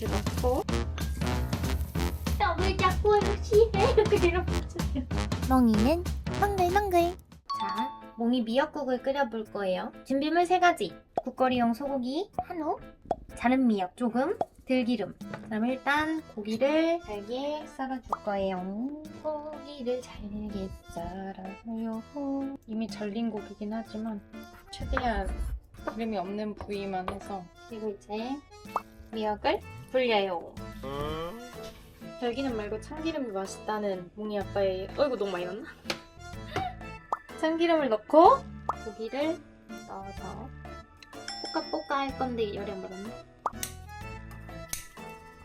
이렇게 넣고 떡을 자꾸 무시해 이렇게 이렇게 멍이는 멍글멍글 자, 몽이 미역국을 끓여볼 거예요. 준비물 세 가지. 국거리용 소고기 한우, 자른 미역 조금, 들기름. 그럼 일단 고기를 잘게 썰어줄 거예요. 고기를 잘게 썰어요. 이미 절린 고기긴 하지만 최대한 기름이 없는 부위만 해서 그리고 이제 미역을 불려요. 들기름 말고 참기름이 맛있다는 몽이 아빠의 어이구 너무 많이 넣나? 참기름을 넣고 고기를 넣어서 볶아볶아 할 건데 열이 안 받았네.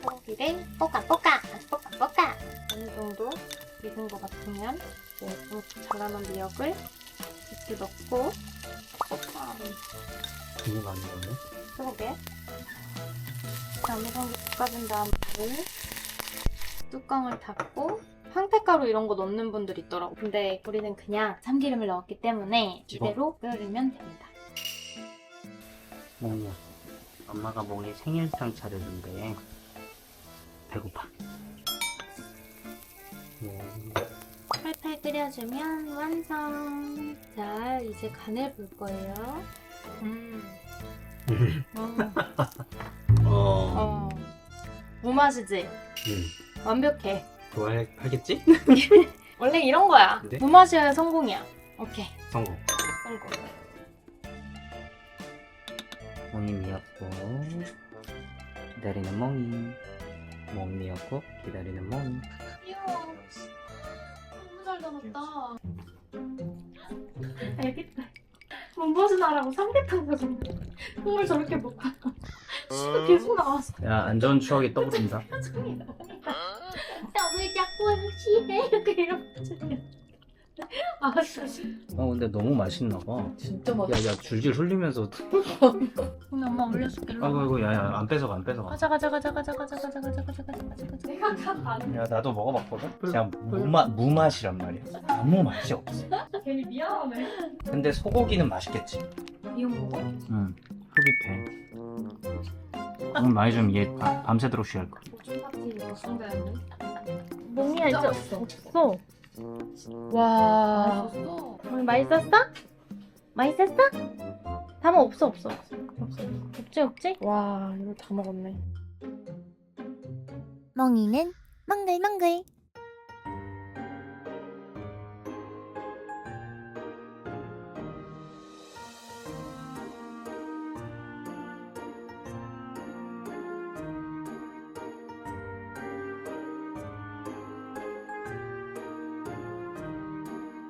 고기를 볶아볶아 볶아볶아 어느 정도 익은 것 같으면 좀 잘라놓은 미역을 이렇게 넣고 볶아 되게 많이 넣네. 그러게 정도 볶아준 다음에 뚜껑을 닫고 황태가루 이런 거 넣는 분들 있더라고 근데 우리는 그냥 참기름을 넣었기 때문에 이대로 끓이면 됩니다. 몽이야. 엄마가 몽이 생일상 차려준대. 배고파. 음, 팔팔 끓여주면 완성. 자, 이제 간을 볼 거예요. 음. 어. 어. 무맛이지? 음. 완벽해 좋아하겠지? 원래 이런 거야 네? 무맛이어야 성공이야 오케이 성공. 성공 몽이 미역국. 기다리는 몽이. 몽 미역국. 기다리는 몽이. 귀여워 너무 잘 담았다 애기들 몸보신 하라고 삼계탕 사줬네 국물 저렇게 먹고 씨도 계속 나왔어. 야, 안 좋은 추억이 떠오른다. 표정이 나오니까. 떡을 자꾸 무시해 이렇게 이렇게. 아 씨. 어, 근데 너무 맛있나 봐. 진짜 야, 야, 줄줄 흘리면서. 근데 엄마 올려줄게 아이고, 아이고, 야, 야, 안 뺏어가, 안 뺏어가. 가자 가자 가자 가자 가자 가자 가자 가자 가자 가자 가자 내가 간 야, 나도 먹어봤거든? 그냥 무맛, 무맛이란 말이야. 아무 맛이 없어. 괜히 미안하네 근데 소고기는 맛있겠지. 이거 먹어? 응. 흡입해. 오늘 많이 좀얘 밤새도록 쉬할 거야. 순대였네 몽이 알지 없어. 없어. 와 맛있었어. 몽이 맛있었어? 맛있었어? 담아 없어 없어 없어 없지 없지? 와 이거 다 먹었네 멍이는 멍글멍글